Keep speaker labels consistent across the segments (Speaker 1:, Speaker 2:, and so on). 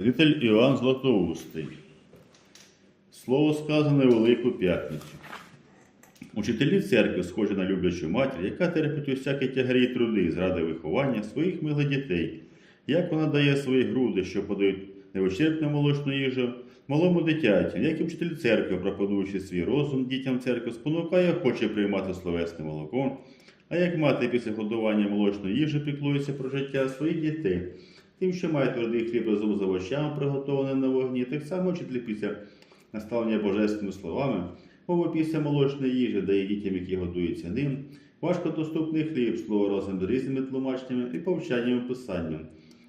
Speaker 1: Святитель Іоанн Златоустий. Слово сказане Велику П'ятницю. Учителі церкви схожі на люблячу матір, яка терпить усякі тягарі й труди зради виховання своїх милих дітей, як вона дає свої груди, що подають невичерпну молочну їжу малому дитяті, як і вчитель церкви, пропонуючи свій розум дітям церкви, спонукає охоче приймати словесне молоко, а як мати після годування молочної їжі піклується про життя своїх дітей. Тим, що має твердий хліб разом з овочами, приготованим на вогні, так само вчитель після наставлення божественними словами, мова після молочної їжі дає дітям, які годуються ним, важкодоступний хліб, слово разом з різними тлумаченнями і повчаннями писанням.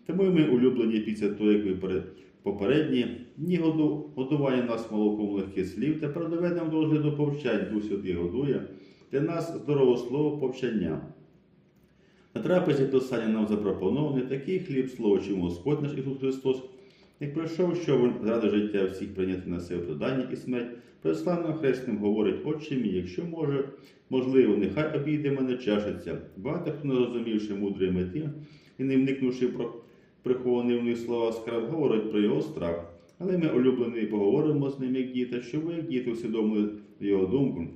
Speaker 1: Тому і ми улюблені після того, як ви попередні дні году, годування нас молоком легких слів, тепер доведемо до розгляду повчань, Дух Святий годує для нас здорове слово повчання. На трапезі Писання нам запропонований такий хліб слово, чому Господь наш Ісус Христос, як пройшов, щоб заради життя всіх прийняти на себе продання і смерть, преславним хресним говорить, Отче мій, якщо може, можливо, нехай обійде мене чашиться. Багато хто не розумівши мудрої мети і не вникнувши про приховані в них слова скраб, говорить про його страх. Але ми, улюблені, поговоримо з ним, як діти, щоб ви, як діти, усвідомили його думку.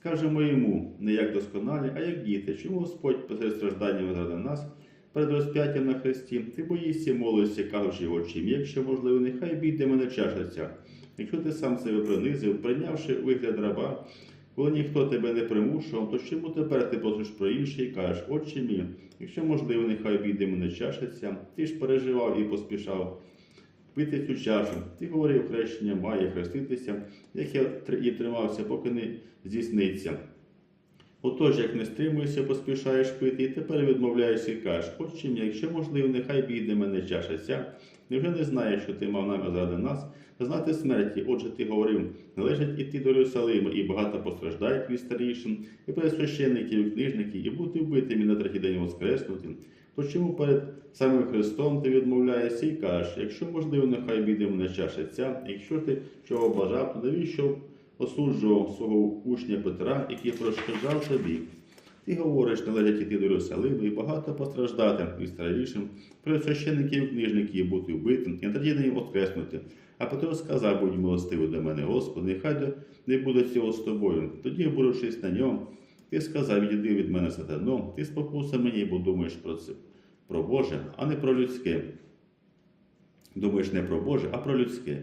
Speaker 1: Скажемо йому не як досконалі, а як діти, чому Господь посеред стражданнями заради нас перед розп'яттям на хресті, ти боїшся, молишся, кажучи очі, якщо можливо, нехай бійде мене чашаться. Якщо ти сам себе принизив, прийнявши вигляд раба, коли ніхто тебе не примушував, то чому тепер ти просиш про інше і кажеш, отче мій, якщо можливо, нехай бійде мене чашиться, ти ж переживав і поспішав пити цю чашу. Ти говорив, хрещення має хреститися, як я і тримався, поки не здійсниться. Отож, як не стримуєшся, поспішаєш пити, і тепер відмовляєшся і кажеш, отче мій, якщо можливо, нехай бійде мене чаша ця. Невже не знаєш, що ти мав намір заради нас, знати смерті, отже, ти говорив, належить іти до Єрусалима, і багато постраждають від старішин, і перед священників, і книжників, і бути вбитим, і на третій день воскреснути. То чому перед самим Христом ти відмовляєшся і кажеш, якщо можливо, нехай бійде мене чаша ця, якщо ти чого бажав, то навіщо осуджував свого учня Петра, який прошкоджав тобі. Ти говориш, належить іти до Єрусалиму і багато постраждати від старішим, перед священників, книжників бути вбитим, і на третій день воскреснути. А Петро сказав, будь милостивий до мене, Господи, нехай не буде цього з тобою. Тоді, обурившись на ньому, ти сказав, відійди від мене сатано, ти спокуса мені, бо думаєш про це, про Боже, а не про людське. Думаєш не про Боже, а про людське.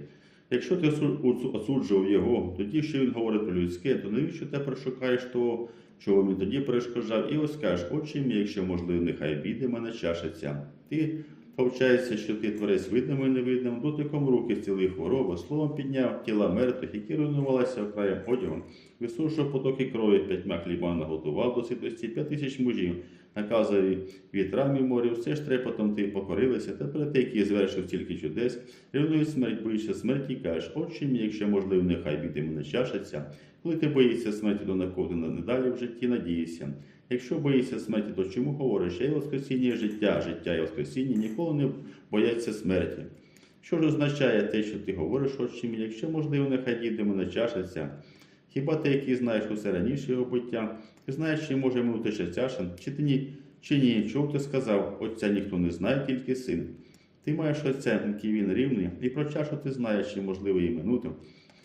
Speaker 1: Якщо ти осу- осу- осуджував його, тоді що він говорить про людське, то навіщо тепер шукаєш того, чого він тоді перешкоджав, і ось кажеш, отче мій, якщо можливо, нехай бійде мене чашиться. Ти повчаєшся, що ти творець видним і невидним, дотиком руки зцілив хвороби, словом підняв тіла мертвих, які руйнувалися окраєм одягом, висушував потоки крові, п'ятьма хліба наготував до ситості, п'ять тисяч мужів, наказові вітрам і морів, все ж трепотом ти покорилися, тепер ти, який звершив стільки чудес, рівнують смерть, боїшся смерті, кажеш, отче мій, якщо можливо, нехай біди мене чашиться. Коли ти боїшся смерті, то на кого ти не далі в житті надієшся. Якщо боїшся смерті, то чому говориш, я і Воскресіння і життя, життя і Воскресіння ніколи не бояться смерті. Що ж означає те, що ти говориш, отче мій, якщо можливо, нехай діде мене чашиться. Хіба ти, який знаєш усе раніше його буття, ти знаєш, чи може минути ще чашин, чи ти ні, чи ні, чого б ти сказав, отця ніхто не знає, тільки син. Ти маєш отця, який він рівний, і про чашу ти знаєш, чи можливо її минути.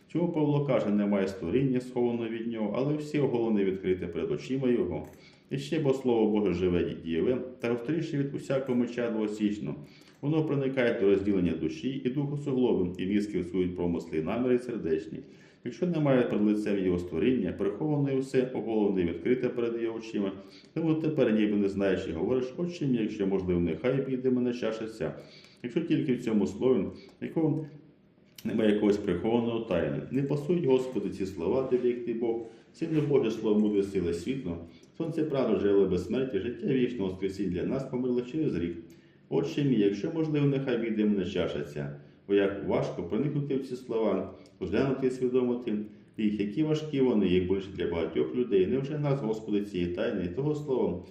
Speaker 1: Чому Павло каже, немає створіння, схованого від нього, але всі оголони відкрите перед очима його. І ще бо слово Боже живе і дієве, та гостріше від усякого меча двосічно. Воно проникає до розділення душі і духу суглобин, і візки всують промисли і наміри сердечні. Якщо немає перед лицем його створіння, приховане все, оголовне і відкрите перед його очима, тому тепер ніби не знаєш і говориш, отче якщо можливо, нехай піде мене чашася. Якщо тільки в цьому слові, якого немає якогось прихованого тайни. Не пасують, Господи, ці слова, як ти Бог, сильно Боже слово мудре сила світло, сонце правда жили без смерті, життя вічного воскресінь для нас померло через рік. Отче мій, якщо можливо, нехай війде мене чашаться, бо як важко проникнути в ці слова, розглянути і свідомити їх, які важкі вони, як більше для багатьох людей. Невже нас, Господи, цієї тайни і того слова,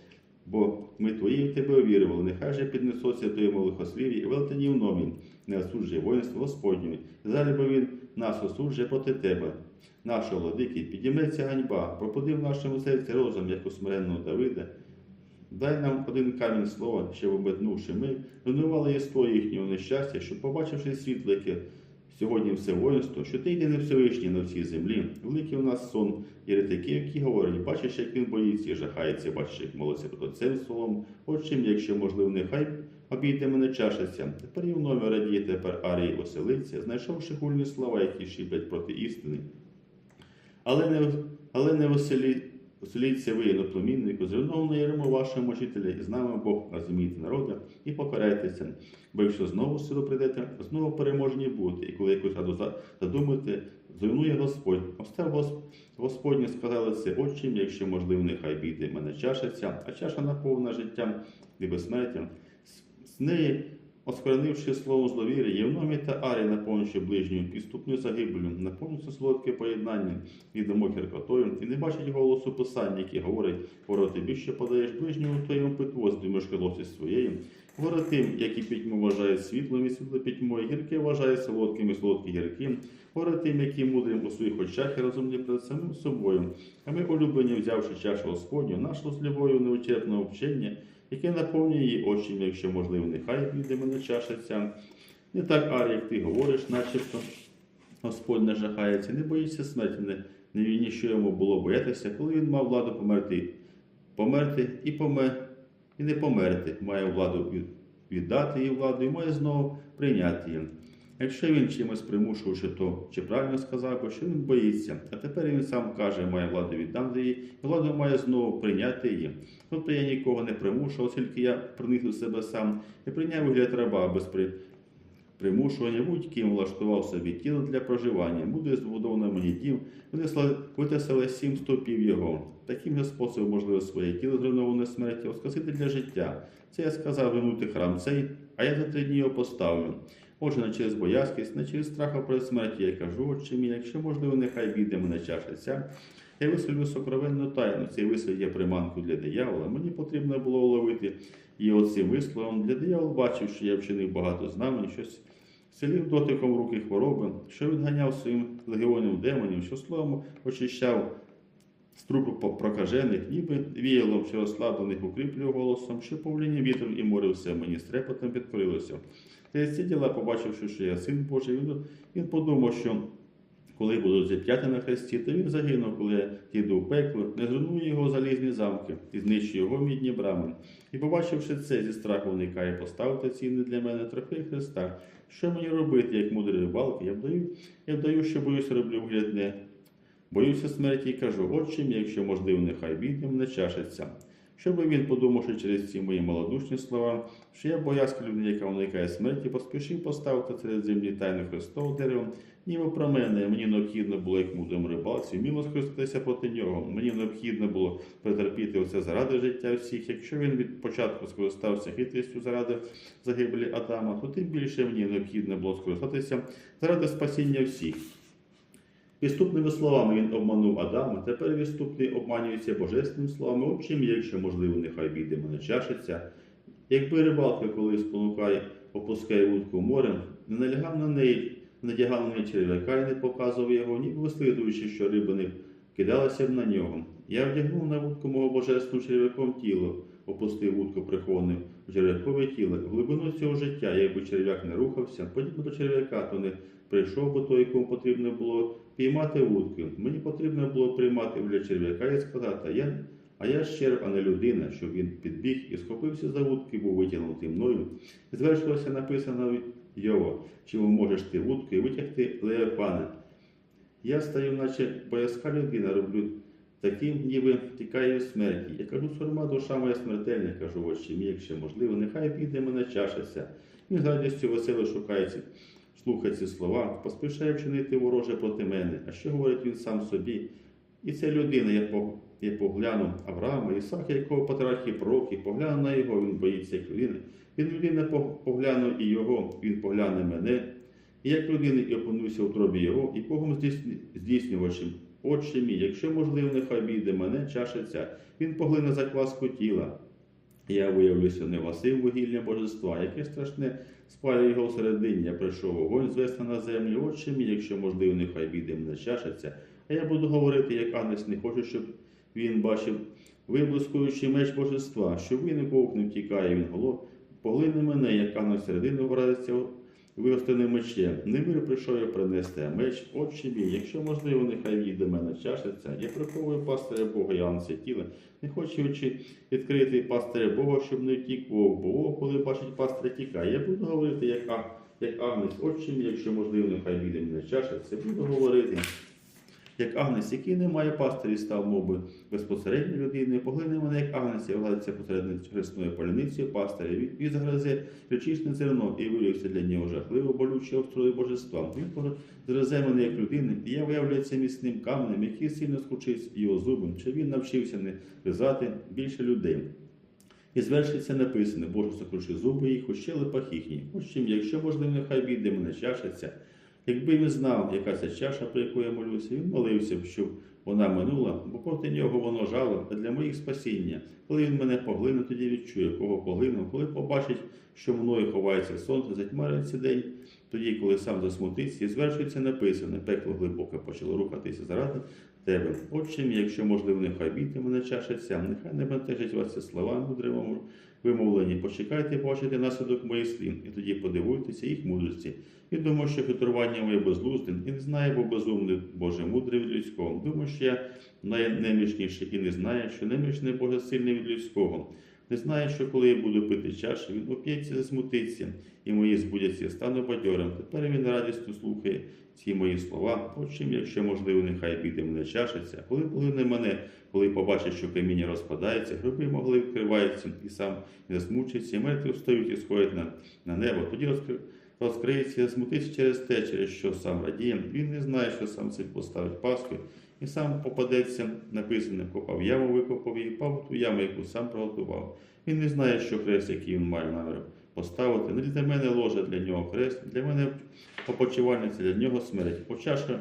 Speaker 1: бо ми твої в тебе увірували, нехай же піднесуться твоєму лихослів'ї і велетені в номі, не осуджує воїнство Господнє. Зараз бо він нас осуджує проти тебе, нашого владики, підійметься ганьба, пропади в нашому серці розум, як у смиренного Давида, Дай нам один камінь слова, що обетнувши ми, руйнували історію їхнього нещастя, щоб, побачивши світло, яке сьогодні все воїнство, що ти йди не Всевишній на всій землі. Великий у нас сон єретики, які говорять, бачиш, як він боїться і жахається, бачиш, як молиться перед отцем словом. От чим, якщо можливо, нехай обійде мене чашаться. Тепер і в номі радіє тепер Арії оселиться, знайшовши гульні слова, які шіплять проти істини. Але не, але не веселі, веселіться ви, іноплеміннику, зруйновано ярмо вашому учителя, і з нами Бог розумієте народа, і покарайтеся. Бо якщо знову сюди прийдете, знову переможені будете, і коли якусь раду за- задумаєте, зруйнує Господь. Остав Господнє сказали це отчим, якщо можливо, нехай бійде мене чаша а чаша наповнена життям і безсмертям. З неї, оскоренивши слово зловір'я, Євномі та Арі, наповнивши ближню підступною загибелю, наповнюється солодке поєднання і домок гіркотою, і не бачить голосу писання, які говорить, ворог тобі, що подаєш ближньому твоєму питву, здумаєш колоси своєю. Говорить тим, які пітьму вважають світлом і світло пітьмою, гірке вважає солодким і солодкі гірким. Говорить тим, які мудрим у своїх очах і розумні перед самим собою. А ми, улюблені, взявши чашу Господню, нашу з любов'ю невичерпного вчення, яке наповнює її очі, якщо можливо, нехай буде мене чаша. Не так, Арі, як ти говориш, начебто Господь не жахається, не боїться смерті, не, не війні, що йому було боятися, коли він мав владу померти, померти і помер, і не померти, має владу віддати їй владу і має знову прийняти її. Якщо він чимось примушувавши, то чи правильно сказав, би, що він боїться, а тепер він сам каже, має владу віддам її, і владу має знову прийняти її. Тобто я нікого не примушував, оскільки я проник до себе сам і прийняв вигляд раба без при... примушування, будь-ким влаштував собі тіло для проживання, буде збудовано мені дім, винесла, витисали сім стовпів його. Таким же способом, можливо, своє тіло зруйноване смерті, оскосити для життя. Це я сказав вернути храм цей, а я за три дні його поставлю. Отже, не через боязкість, не через страх перед смерті, я кажу, отче мій, якщо можливо, нехай бійде мене чаша. Я висловлю сокровенну тайну. Цей вислів є приманку для диявола. Мені потрібно було уловити її оцим висловом. Для диявол бачив, що я вчинив багато знамень, щось селів дотиком руки хвороби, що відганяв своїм легіонів демонів, що словом очищав з трупу прокажених, ніби віялом, що розслаблених укріплював голосом, що повління вітром і море все мені з трепотом підкорилося. Ці діла, побачивши, що я син Божий, він, подумав, що коли будуть зіп'яти на хресті, то він загинув, коли я їду в пекло, не зруйнує його залізні замки і знищує його мідні брами. І побачивши це, зі страху вникає поставити ціни для мене трохи Христа. Що мені робити, як мудрий рибалки? Я вдаю, я вдаю, що боюся, роблю вигляд не. Боюся смерті і кажу, отче мій, якщо можливо, нехай бідне мене чашиться. Щоби він, подумавши через ці мої малодушні слова, що я боязка людина, яка уникає смерті, поспішив поставити серед землі тайну Христову дерево, ніби про мене, мені необхідно було, як мудрому рибалці, вміло скористатися проти нього. Мені необхідно було претерпіти оце заради життя всіх. Якщо він від початку скористався хитрістю заради загибелі Адама, то тим більше мені необхідно було скористатися заради спасіння всіх. Відступними словами він обманув Адама, тепер відступний обманюється божественними словами, общим, якщо можливо, нехай бійде мене чашиться. Якби рибалка, коли спонукає, опускає вудку морем, не налягав на неї, не надягав на неї черв'яка і не показував його, ніби вислідуючи, що риби не кидалися б на нього. Я вдягнув на вудку мого божественного черв'яком тіло, опустив вудку прихованим у черв'якове тіло. В глибину цього життя, якби черв'як не рухався, подібно до черв'яка, то не прийшов би той, якому потрібно було піймати вудки. Мені потрібно було приймати для черв'яка і сказати, а я, а я черв, а не людина, щоб він підбіг і схопився за вудки, був витягнутий мною. Звершилося написано його, чому можеш ти вудку і витягти леофана. Я стаю, наче боязка людина, роблю таким, ніби тікаю від смерті. Я кажу, сурма, душа моя смертельна, кажу, очі мій, якщо можливо, нехай піде мене чашася. Він з радістю весело шукає ці, слухає ці слова, поспішає вчинити вороже проти мене. А що говорить він сам собі? І ця людина, я, по, я поглянув Авраама, Ісака, якого потрахи пророки, поглянув на його, він боїться як людини. Він людина по- поглянув і його, він погляне мене. І як людина і опинився в тробі його, і Богом здійснювачем. Отче мій, якщо можливо, нехай бійде мене, чашиться, він поглине закваску тіла. Я виявлюся не Василь вугілля божества, яке страшне спалює його всередині. Я прийшов вогонь звести на землю. Отче мій, якщо можливо, нехай бійде мене чашиться. А я буду говорити, як Агнець не хочу, щоб він бачив виблискуючи меч божества, що виник вовк не втікає він голов, поглине мене, яка на середину вразиться вигостеним мечем. Не мир прийшов я принести, меч, отче мій, якщо можливо, нехай війде мене чашиться. Я приховую пастиря Бога, Янце тіла, не хочу очі відкрити пастиря Бога, щоб не втік вовк, бо коли бачить пастиря, тікає. Я буду говорити, як, як агнець, отче мій, якщо можливо, нехай війде мене чашиться. Буду говорити. Як агнець, який не має пастирі, став моби безпосередньо людини, поглине мене, як агнець, і владиться посеред хресною поляницею пастиря. Він загризе речічне зерно і виявився для нього жахливо болюче острої божества. Він зрезе мене як людини, і я виявляється міцним каменем, який сильно скучить його зубом, чи він навчився не гризати більше людей. І звершиться написане, Боже сокруши зуби їх, у щелепах їхніх. Ось чим, якщо можливо, нехай бійде мене чашиться. Якби він знав, яка ця чаша, про яку я молюся, він молився б, щоб вона минула, бо проти нього воно жало, для моїх спасіння. Коли він мене поглине, тоді відчує, кого поглинув, коли побачить, що мною ховається сонце, затьмариться день, тоді, коли сам засмутиться і звершується написане, пекло глибоке почало рухатися заради тебе. Отче мій, якщо можливо, нехай бійте мене чаша ця, нехай не бентежить вас ці слова мудримо вимовлені. Почекайте, бачите наслідок моїх слів, і тоді подивуйтеся їх мудрості. І думаю, що хитрування моє безглузде, і не знає, бо безумний Боже мудрий від людського. Думаю, що я найнемічніший і не знає, що немічний Боже сильний від людського. Не знає, що коли я буду пити чашу, він оп'ється, засмутиться, і мої збудяться, стану бадьором. Тепер він радістю слухає ці мої слова. Отчим, якщо можливо, нехай піде мене чашиться. Коли полине мене, коли побачить, що каміння розпадається, гроби могли відкриваються, і сам не засмучиться, і мертві встають і сходять на, на небо. Тоді розкри... розкриється, смутиться через те, через що сам радіє. Він не знає, що сам цей поставить паску, і сам попадеться, написане, копав яму, викопав і впав ту яму, яку сам приготував. Він не знає, що хрест, який він має намір поставити. Не для мене ложа для нього хрест, для мене опочивальниця, для нього смерть. Почаша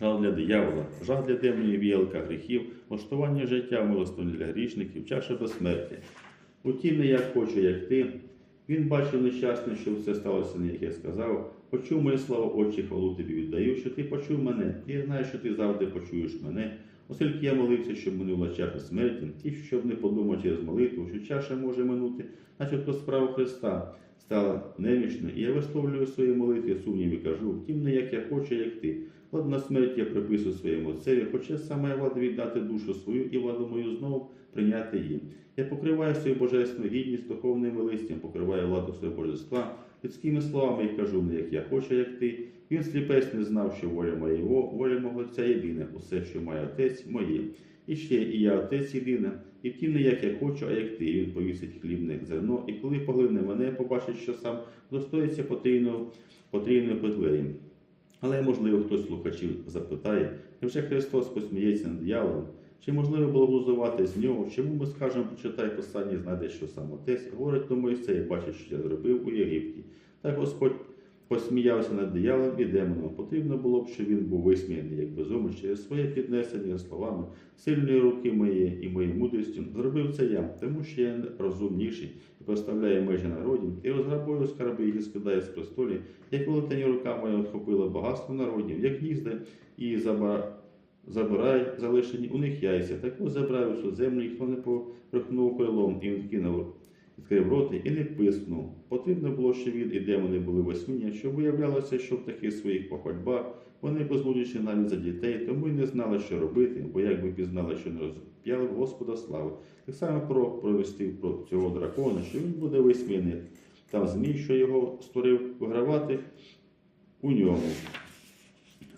Speaker 1: жал для диявола, жал для демонів віялка гріхів, влаштування життя милостивне для грішників, чаша безсмерті. Утім, не як хочу, як ти. Він бачив нещасне, що все сталося, як я сказав. Почув мої слова, очі, хвалу тобі віддаю, що ти почув мене, і я знаю, що ти завжди почуєш мене. Оскільки я молився, щоб минула чаша смерті, ті, щоб не подумав через молитву, що чаша може минути, начебто справа Христа стала немічно, і я висловлюю свої молитві сумнів і кажу, втім, не як я хочу, як ти. Владу на смерть я приписую своєму отцеві, хоча саме влада віддати душу свою і владу мою знову прийняти її. Я покриваю свою божественну гідність духовним листям, покриваю владу свого божества, людськими словами і кажу не як я хочу, як ти. Він сліпець не знав, що воля моя його, воля мого Отця єдина, усе, що має отець, моє. І ще і я отець єдина, і втім не як я хочу, а як ти. І Він повісить хлібне зерно, і коли поглине мене, побачить, що сам достоїться потрійно, потрійною петлею. Але, можливо, хтось слухачів запитає, невже Христос посміється над дияволом? Чи можливо було глузувати з нього? Чому ми скажемо, прочитай послання, знайде, що сам отець говорить до Мойсея, бачить, що я зробив у Єгипті. Так Господь посміявся над дияволом і демоном. Потрібно було б, щоб він був висміяний, як безумець, через своє піднесення словами сильної руки моєї і моєю мудрістю. Зробив це я, тому що я розумніший і поставляю межі народів, і розграбую скарби, які скидає з престолі, як велетені рука моя охопила багатство народів, як гнізда і заба забирай залишені у них яйця. Так ось забрав усю землю, ніхто не порухнув крилом, і він кинув, відкрив роти і не пискнув. Потрібно було, щоб він і демони були восьміння, щоб виявлялося, що в таких своїх похвальбах вони безлудячі навіть за дітей, тому й не знали, що робити, бо якби пізнали, що не розп'яли Господа слави. Так само пророк провестив про цього дракона, що він буде висміяний. Там змій, що його створив вигравати у ньому.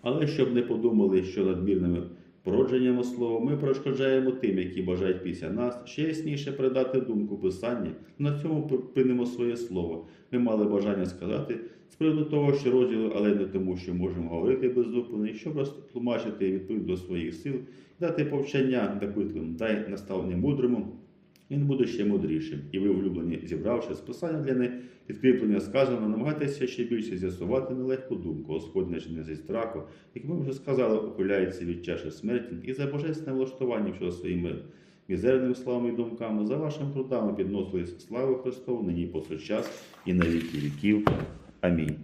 Speaker 1: Але щоб не подумали, що надмірними породженнями слова ми перешкоджаємо тим, які бажають після нас, ще ясніше передати думку писання. На цьому припинимо своє слово. Ми мали бажання сказати з приводу того, що розділу, але не тому, що можемо говорити без зупини, щоб розтлумачити відповідь до своїх сил, дати повчання допитливим, дай наставлення мудрому. Він буде ще мудрішим, і ви, улюблені, зібравши списання для них, підкріплення сказано, намагайтеся ще більше з'ясувати нелегку думку, Господь не зі страху, як ми вже сказали, ухиляється від чаші смерті і за божественне влаштування щодо своїми мізерними словами і думками, за вашими трудами підносили славу Христову, нині повсякчас і на віки віків. Амінь.